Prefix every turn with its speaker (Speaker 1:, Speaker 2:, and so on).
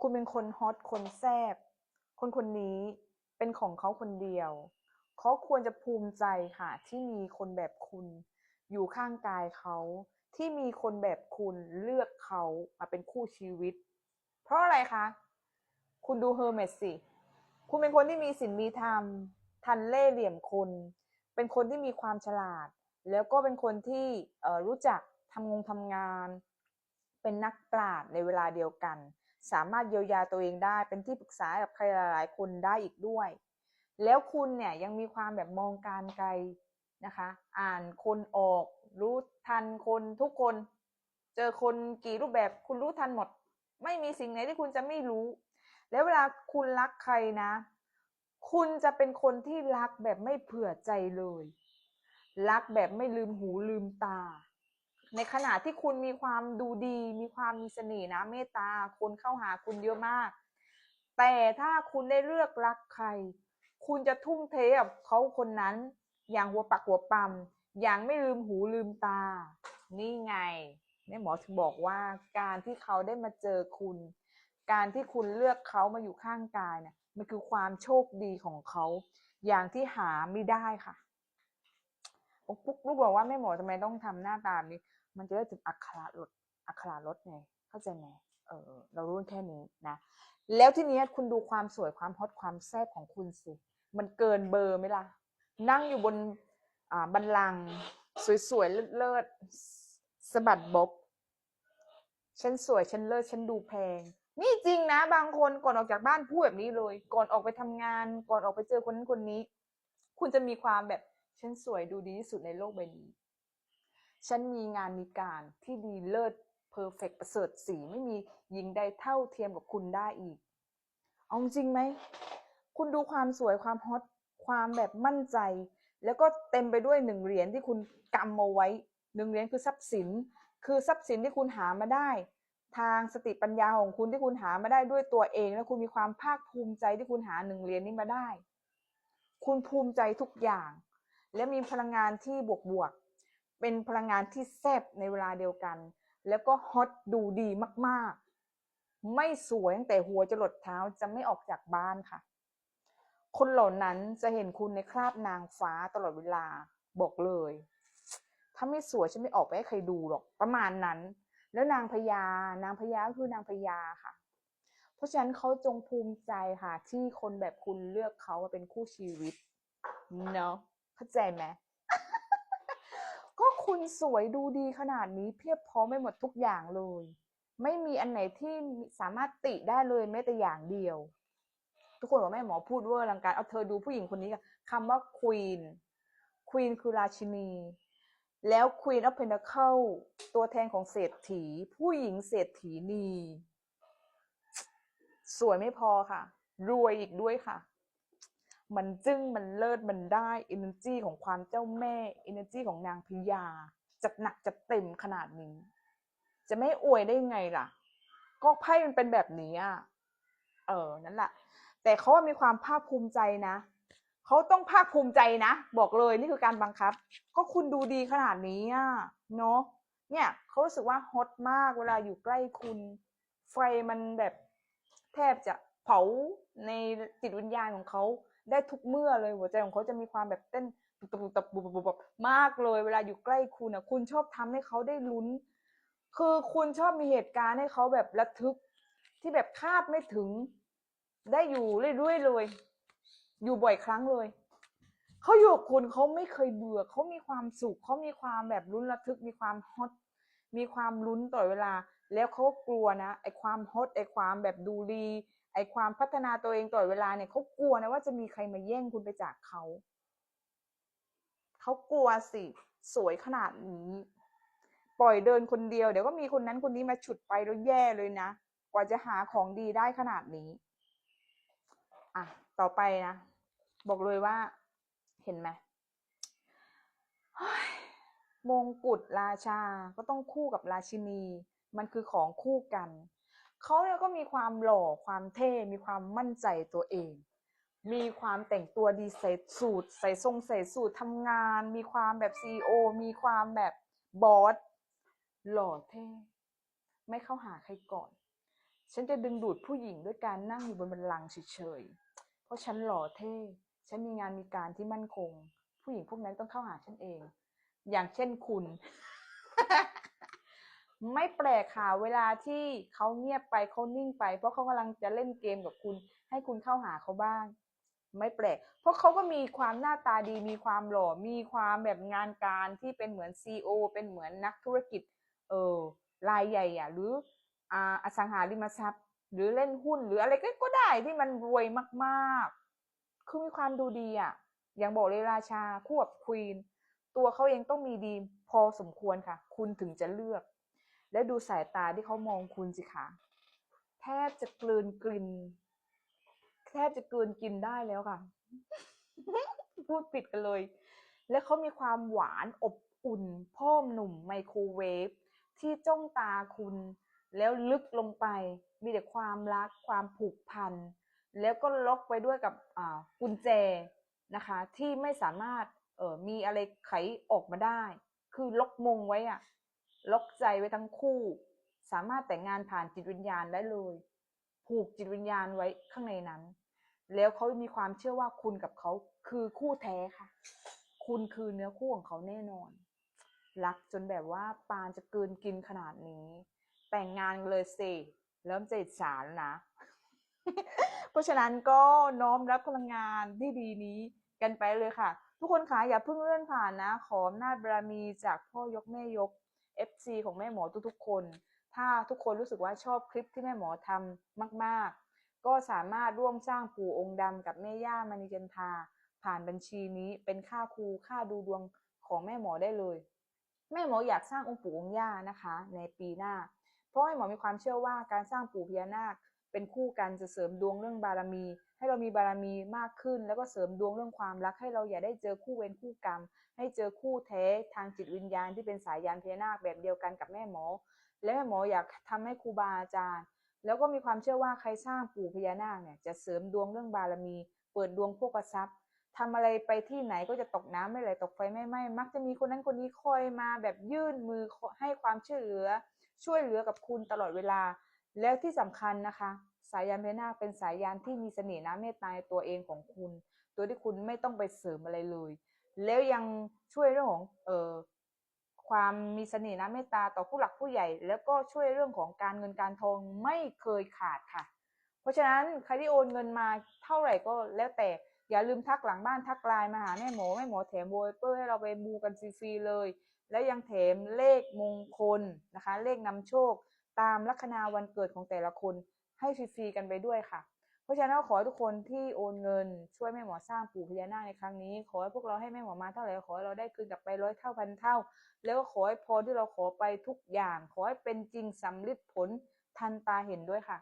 Speaker 1: คุณเป็นคนฮอตคนแซ่บคนคนนี้เป็นของเขาคนเดียว เขาควรจะภูมิใจค่ะ ที่มีคนแบบคุณ อยู่ข้างกายเขา ที่มีคนแบบคุณเลือกเขามาเป็นคู่ชีวิต เพราะอะไรคะ คุณดูเฮอร์เมสสิ คุณเป็นคนที่มีศีลมีธรรม ทันเล่เหลี่ยมคน เป็นคนที่มีความฉลาด แล้วก็เป็นคนที่รู้จักทำงงทำงาน เป็นนักปราชญ์ในเวลาเดียวกัน สามารถเยียวยาตัวเองได้ เป็นที่ปรึกษากับใครหลาย ๆ คนได้อีกด้วย แล้วคุณเนี่ยยังมีความแบบมองการไกลนะคะ อ่านคนออก รู้ทันคนทุกคน เจอคนกี่รูปแบบคุณรู้ทันหมด ไม่มีสิ่งไหนที่คุณจะไม่รู้ แล้วเวลาคุณรักใครนะ คุณจะเป็นคนที่รักแบบไม่เผื่อใจเลย รักแบบไม่ลืมหูลืมตา ในขณะที่คุณมีความดูดี มีความมีเสน่ห์นะเมตตา คนเข้าหาคุณเยอะมาก แต่ถ้าคุณได้เลือกรักใคร คุณจะทุ่มเทกับเขาคนนั้น อย่างหัวปักหัวปั๊มอย่างไม่ลืมหูลืมตา นี่ไงแม่หมอถึงบอกว่าการที่เขาได้มาเจอคุณ การที่คุณเลือกเขามาอยู่ข้างกายเนี่ยมันคือความโชคดีของเขา อย่างที่หาไม่ได้ค่ะปุ๊กปุ๊กลูกบอกว่าแม่หมอทำไมต้องทำหน้าตาแบบนี้ มันจะได้ถึงอักขระลดอักขระลดไงเข้าใจไหมเออเรารู้แค่นี้นะ แล้วทีนี้คุณดูความสวยความฮอตความแซ่บของคุณสิ มันเกินเบอร์ไหมล่ะ นั่งอยู่บนอ่าบันลังสวยๆเลิศๆสะบัดบกฉันสวยฉันเลิศฉันดูแพง นี่จริงนะ บางคนก่อนออกจากบ้านพูดแบบนี้เลย ก่อนออกไปทำงาน ก่อนออกไปเจอคนนั้นคนนี้ คุณจะมีความแบบฉันสวยดูดีที่สุดในโลกใบนี้ ฉันมีงานมีการที่ดีเลิศเพอร์เฟกประเสริฐสีไม่มีหญิงใดเท่าเทียมกับคุณได้อีก เอาจริงไหม คุณดูความสวยความฮอตความแบบมั่นใจ แล้วก็เต็มไปด้วยหนึ่งเหรียญที่คุณกำเอาไว้หนึ่งเหรียญคือทรัพย์สิน คือทรัพย์สินที่คุณหามาได้ ทางสติปัญญาของคุณที่คุณหามาได้ด้วยตัวเอง แล้วคุณมีความภาคภูมิใจที่คุณหาหนึ่งเหรียญนี้มาได้ คุณภูมิใจทุกอย่าง และมีพลังงานที่บวกบวก เป็นพลังงานที่แซ่บในเวลาเดียวกัน แล้วก็ฮอตดูดีมากๆ ไม่สวยตั้งแต่หัวจรดเท้าจะไม่ออกจากบ้านค่ะ คนเหล่านั้นจะเห็นคุณในคราบนางฟ้าตลอดเวลาบอกเลย ถ้าไม่สวยฉันไม่ออกไปให้ใครดูหรอกประมาณนั้น แล้วนางพญานางพญาก็คือนางพญาค่ะ เพราะฉะนั้นเขาจงภูมิใจค่ะ ที่คนแบบคุณเลือกเขามาเป็นคู่ชีวิตเนาะเข้าใจไหม คุณสวยดูดีขนาดนี้เพียบพร้อมไปหมดทุกอย่างเลย ไม่มีอันไหนที่สามารถติได้เลยแม้แต่อย่างเดียว ทุกคนบอกแม่หมอพูดเวอร์ลังการเอาเธอดูผู้หญิงคนนี้กันคำว่า queen queen คือราชินี แล้ว queen of pentacle ตัวแทนของเศรษฐี ผู้หญิงเศรษฐีนี สวยไม่พอค่ะ รวยอีกด้วยค่ะ มันจึ้งมันเลิศมันได้ energy ของความเจ้าแม่ energy ของนางพญาจัดหนักจัดเต็มขนาดนี้ จะไม่อวยได้ไงล่ะ ก็ไพ่มันเป็นแบบนี้อะเออนั่นแหละแต่เขาว่ามีความภาคภูมิใจนะเขาต้องภาคภูมิใจนะ บอกเลยนี่คือการบังคับ ก็คุณดูดีขนาดนี้อะเนาะเนี่ยเขารู้สึกว่าฮอตมากเวลาอยู่ใกล้คุณ ไฟมันแบบแทบจะเผาในจิตวิญญาณของเขา ได้ทุกเมื่อเลยหัวใจของเขาจะมีความแบบเต้นตุบตุบตุบตุบตุบตุบมากเลย เวลาอยู่ใกล้คุณอะคุณชอบทำให้เขาได้ลุ้น คือคุณชอบมีเหตุการณ์ให้เขาแบบระทึก ที่แบบคาดไม่ถึง ได้อยู่เรื่อยๆเลย อยู่บ่อยครั้งเลยเขาอยู่คุณเขาไม่เคยเบื่อเขามีความสุขเขามีความแบบลุ้นระทึก มีความฮอตมีความลุ้นต่อเวลา แล้วเขากลัวนะไอความฮอตไอความแบบดูดี ไอ้ความพัฒนาตัวเองตลอดเวลาเนี่ยเขากลัวนะว่าจะมีใครมาแย่งคุณไปจากเขาเขากลัวสิสวยขนาดนี้ ปล่อยเดินคนเดียวเดี๋ยวก็มีคนนั้นคนนี้มาฉุดไปแล้วแย่เลยนะ กว่าจะหาของดีได้ขนาดนี้ อะ ต่อไปนะ บอกเลยว่า เห็นไหมมงกุฎราชาก็ต้องคู่กับราชินี มันคือของคู่กัน เขาเนี่ยก็มีความหล่อความเท่มีความมั่นใจตัวเอง มีความแต่งตัวดีใส่สูทใส่ทรงใส่สูททำงาน มีความแบบซีโอมีความแบบบอสหล่อเท่ ไม่เข้าหาใครก่อน ฉันจะดึงดูดผู้หญิงด้วยการนั่งอยู่บนบัลลังเฉยๆเพราะฉันหล่อเท่ ฉันมีงานมีการที่มั่นคง ผู้หญิงพวกนั้นต้องเข้าหาฉันเอง อย่างเช่นคุณ ไม่แปลกค่ะเวลาที่เขาเงียบไปเขานิ่งไป เพราะเขากำลังจะเล่นเกมกับคุณ ให้คุณเข้าหาเขาบ้าง ไม่แปลก เพราะเขาก็มีความหน้าตาดี มีความหล่อ มีความแบบงานการที่เป็นเหมือนซีอเป็นเหมือนนักธุรกิจ เออรายใหญ่อะหรืออสังหาริมทรัพย์ หรือเล่นหุ้นหรืออะไรก็กได้ที่มันรวยมากๆ คือมีความดูดีอะอย่างบอกเลยราชาคู่กับควีนตัวเขาเองต้องมีดีพอสมควรค่ะ คุณถึงจะเลือก และดูสายตาที่เขามองคุณสิคะแทบจะกลืนกลินแทบจะกลืนกินได้แล้วค่ะ พูดปิดกันเลย และเขามีความหวานอบอุ่นพ่อมหนุ่มไมโครเวฟที่จ้องตาคุณ แล้วลึกลงไป มีแต่ความรักความผูกพัน แล้วก็ล็อกไปด้วยกับกุญแจนะคะ ที่ไม่สามารถเออมีอะไรไขออกมาได้ คือล็อกมงไว้อะ ล็อกใจไว้ทั้งคู่ สามารถแต่งงานผ่านจิตวิญญาณได้เลย ผูกจิตวิญญาณไว้ข้างในนั้น แล้วเขามีความเชื่อว่าคุณกับเขาคือคู่แท้ค่ะ คุณคือเนื้อคู่ของเขาแน่นอน รักจนแบบว่าปานจะเกลืนกินขนาดนี้ แต่งงานเลยสิเริ่มจะอิจฉาแล้วนะ เพราะฉะนั้นก็น้อมรับพลังงานที่ดีนี้กันไปเลยค่ะ ทุกคนคะอย่าเพิ่งเลื่อนผ่านนะ ขออำนาจบารมีจากพ่อยกแม่ยก FC ของแม่หมอทุกๆคน ถ้าทุกคนรู้สึกว่าชอบคลิปที่แม่หมอทำมาก ๆ ก็สามารถร่วมสร้างปู่องค์ดำกับแม่ย่ามณีจันทาผ่านบัญชีนี้เป็นค่าครูค่าดูดวงของแม่หมอได้เลย แม่หมออยากสร้างองค์ปู่องค์ย่านะคะ ในปีหน้า เพราะแม่หมอมีความเชื่อว่าการสร้างปู่พญานาค เป็นคู่กันจะเสริมดวงเรื่องบารมี ให้เรามีบารมีมากขึ้น แล้วก็เสริมดวงเรื่องความรักให้เราอย่าได้เจอคู่เวรคู่กรรม ให้เจอคู่แท้ทางจิตวิญญาณที่เป็นสายยานพญานาคแบบเดียวกันกับแม่หมอ และแม่หมออยากทำให้ครูบาอาจารย์ แล้วก็มีความเชื่อว่าใครสร้างปู่พญานาคเนี่ยจะเสริมดวงเรื่องบารมี เปิดดวงโภคทรัพย์ทำอะไรไปที่ไหนก็จะตกน้ำไม่ไหลตกไฟไม่ไหม้มักจะมีคนนั้นคนนี้คอยมาแบบยื่นมือให้ความช่วยเหลือ ช่วยเหลือกับคุณตลอดเวลา แล้วที่สำคัญนะคะ สายยานพญานาคเป็นสายยานที่มีเสน่ห์น้ำเมตตาในตัวเองของคุณ ตัวที่คุณไม่ต้องไปเสริมอะไรเลย แล้วยังช่วยเรื่องของเอ่อความมีเสน่ห์น้ำเมตตาต่อผู้หลักผู้ใหญ่ แล้วก็ช่วยเรื่องของการเงินการทองไม่เคยขาดค่ะ เพราะฉะนั้นใครที่โอนเงินมาเท่าไหร่ก็แล้วแต่อย่าลืมทักหลังบ้านทักไลน์มาหาแม่หมอแม่หมอแถมโวยเปอร์ให้เราไปมูกันฟรีๆเลย แล้วยังแถมเลขมงคลนะคะ เลขนำโชค ตามลัคนาวันเกิดของแต่ละคนให้ฟรีๆกันไปด้วยค่ะ เพราะฉะนั้นขอทุกคนที่โอนเงินช่วยแม่หมอสร้างปู่พญานาคในครั้งนี้ ขอให้พวกเราให้แม่หมอมาเท่าไหร่ขอให้เราได้คืนกลับไปร้อยเท่าพันเท่า แล้วก็ขอให้พรที่เราขอไปทุกอย่าง ขอให้เป็นจริงสำลิดผลทันตาเห็นด้วยค่ะ